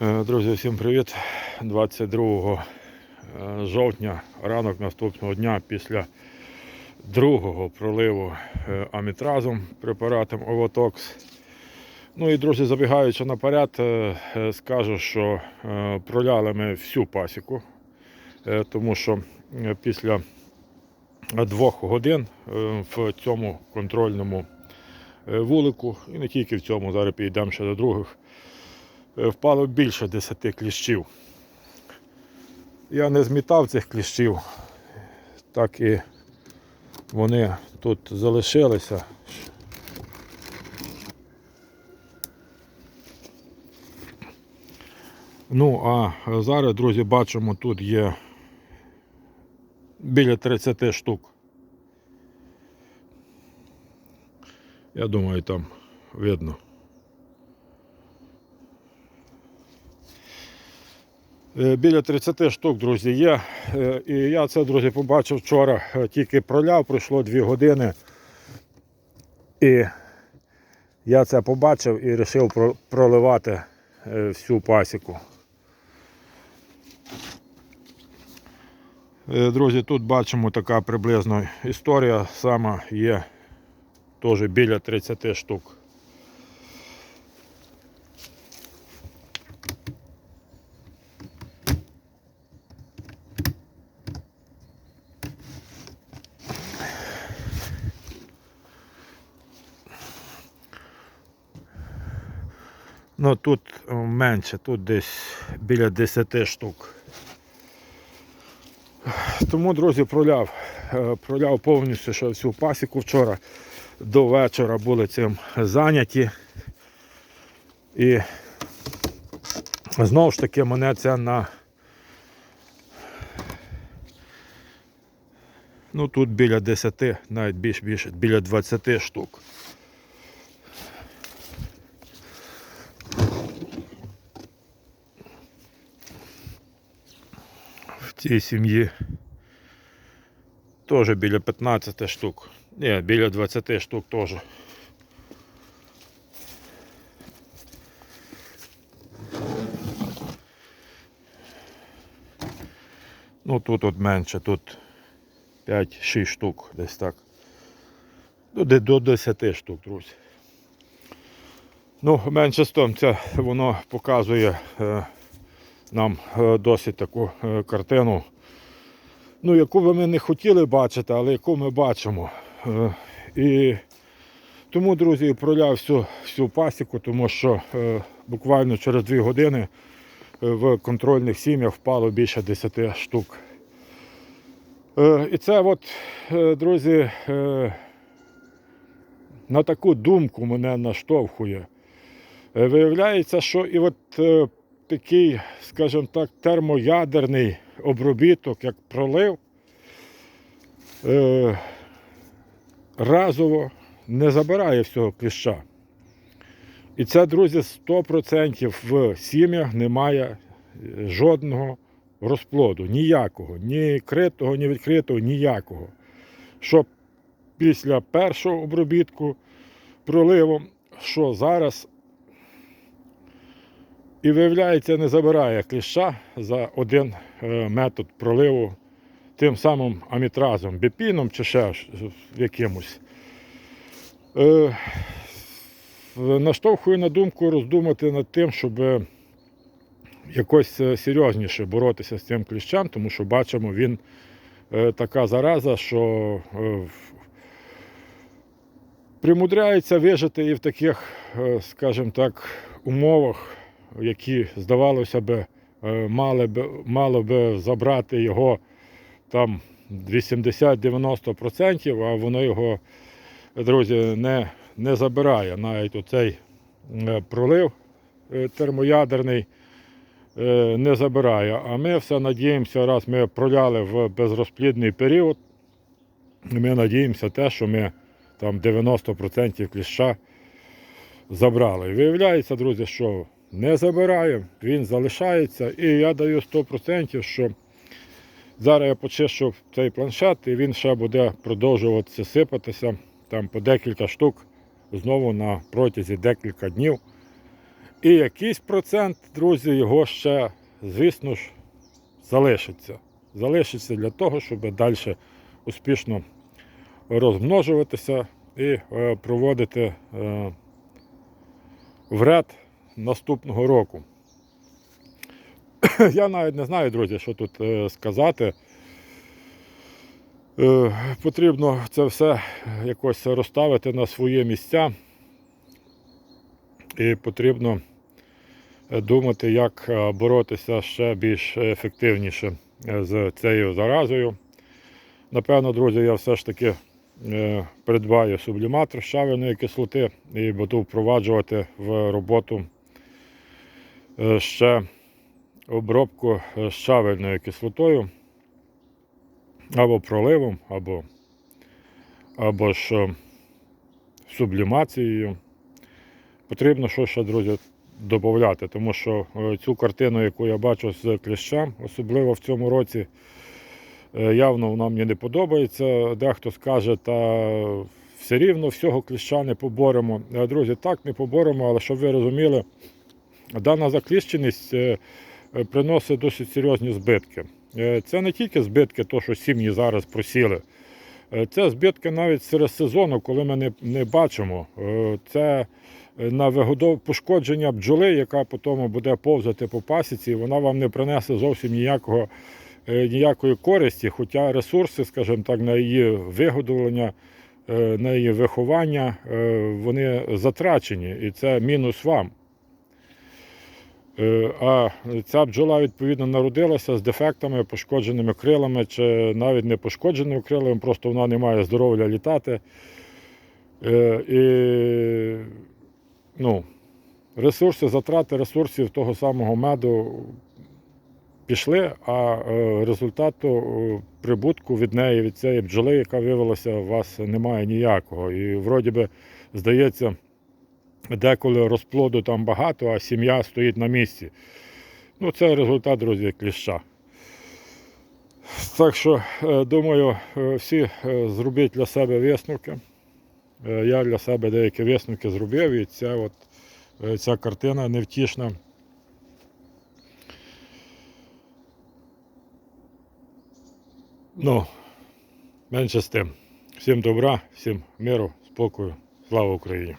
Е, Друзі, всім привіт. 22 е, жовтня, ранок наступного дня після другого проливу е, амітразом препаратом Овотокс. Ну і друзі, забігаючи наперед, скажу, що проляли ми всю пасіку, тому що після двох годин в цьому контрольному вулику, і не тільки в цьому, зараз підійдемо ще до других, впало більше 10 кліщів. Я не змітав цих кліщів, так і вони тут залишилися. Ну, а зараз, друзі, бачимо, тут є біля 30 штук. Я думаю, там видно. Біля 30 штук, друзі, є. Е, І я це, друзі, побачив вчора, е, тільки проляв, пройшло 2 години. І я це побачив і вирішив проливати е, всю пасіку. Е, Друзі, тут бачимо така приблизно історія сама є теж біля 30 штук. Ну тут е, менше, тут десь біля 10 штук. Тому, друзі, проляв. Е, Проляв повністю ще всю пасіку вчора. До вечора були цим зайняті. І знову ж таки мене це на ну тут біля 10, навіть більш більше, біля 20 штук. Цій сім'ї теж біля 15 штук. Ні, біля 20 штук теж. Ну тут от менше, тут 5-6 штук десь так. Ну, де- до 10 штук, друзі. Ну, менше з тим, це воно показує е, нам е, досить таку е, картину, ну, яку би ми не хотіли бачити, але яку ми бачимо. Е, І тому, друзі, проляв всю, всю пасіку, тому що буквально через 2 години в контрольних сім'ях впало більше 10 штук. І це, от, друзі, на таку думку мене наштовхує. Виявляється, що і от такий, скажімо так, термоядерний обробіток, як пролив, е, разово не забирає всього кліща. І це, друзі, 100% в сім'ях немає е, жодного розплоду, ніякого, ні критого, ні відкритого, ніякого. Що після першого обробітку проливом, що зараз і виявляється, не забирає кліща за один е, метод проливу тим самим амітразом, біпіном чи ще якимось. Е, наштовхую на думку роздумати над тим, щоб якось е, серйозніше боротися з цим кліщем, тому що бачимо, він така зараза, що примудряється вижити і в таких, скажімо так, умовах, які, здавалося би, е, мали би, мало би забрати його там 80-90%, а воно його, друзі, не, не забирає. Навіть оцей е, пролив е, термоядерний не забирає. А ми все надіємося, раз ми проляли в безрозплідний період, ми надіємося те, що ми там 90% кліща забрали. Виявляється, друзі, що не забирає, він залишається. І я даю 100%, що зараз я почищу цей планшет і він ще буде продовжуватися сипатися там по декілька штук знову на протязі декілька днів. І якийсь процент, друзі, його ще, звісно ж, залишиться. Залишиться для того, щоб далі успішно розмножуватися і е, проводити е, вред наступного року. Я навіть не знаю, друзі, що тут е, сказати. Е, Потрібно це все якось розставити на свої місця. І потрібно е, думати, як боротися ще більш ефективніше з цією заразою. Напевно, друзі, я все ж таки придбаю субліматор щавельної кислоти і буду впроваджувати в роботу ще обробку е, щавельною кислотою або проливом, або, або ж е, сублімацією. Потрібно що ще, друзі, додати, тому що е, цю картину, яку я бачу з кліщем, особливо в цьому році, е, явно вона мені не подобається. Дехто скаже, та все рівно всього кліща не поборемо. Е, Друзі, так не поборемо, але щоб ви розуміли, дана закліщеність е, е, приносить досить серйозні збитки. Е, Це не тільки збитки, то, що сім'ї зараз просіли. Це збитки навіть серед сезону, коли ми не, не бачимо. Це на вигодов... пошкодження бджоли, яка потім буде повзати по пасіці, вона вам не принесе зовсім ніякого, ніякої користі, хоча ресурси, скажімо так, на її вигодовлення, на її виховання, вони затрачені, і це мінус вам. Е, А ця бджола, відповідно, народилася з дефектами, пошкодженими крилами, чи навіть не пошкодженими крилами, просто вона не має здоров'я літати. Е, І ну, ресурси, затрати ресурсів того самого меду пішли, а е, результату прибутку від неї, від цієї бджоли, яка виявилася, у вас немає ніякого. І вроді би, здається, деколи розплоду там багато, а сім'я стоїть на місці. Ну, це результат, друзі, кліща. Так що, е, думаю, е, всі е, зробіть для себе висновки. Я для себе деякі висновки зробив, і ця, от, ця картина невтішна. Ну, менше з тим. Всім добра, всім миру, спокою, слава Україні!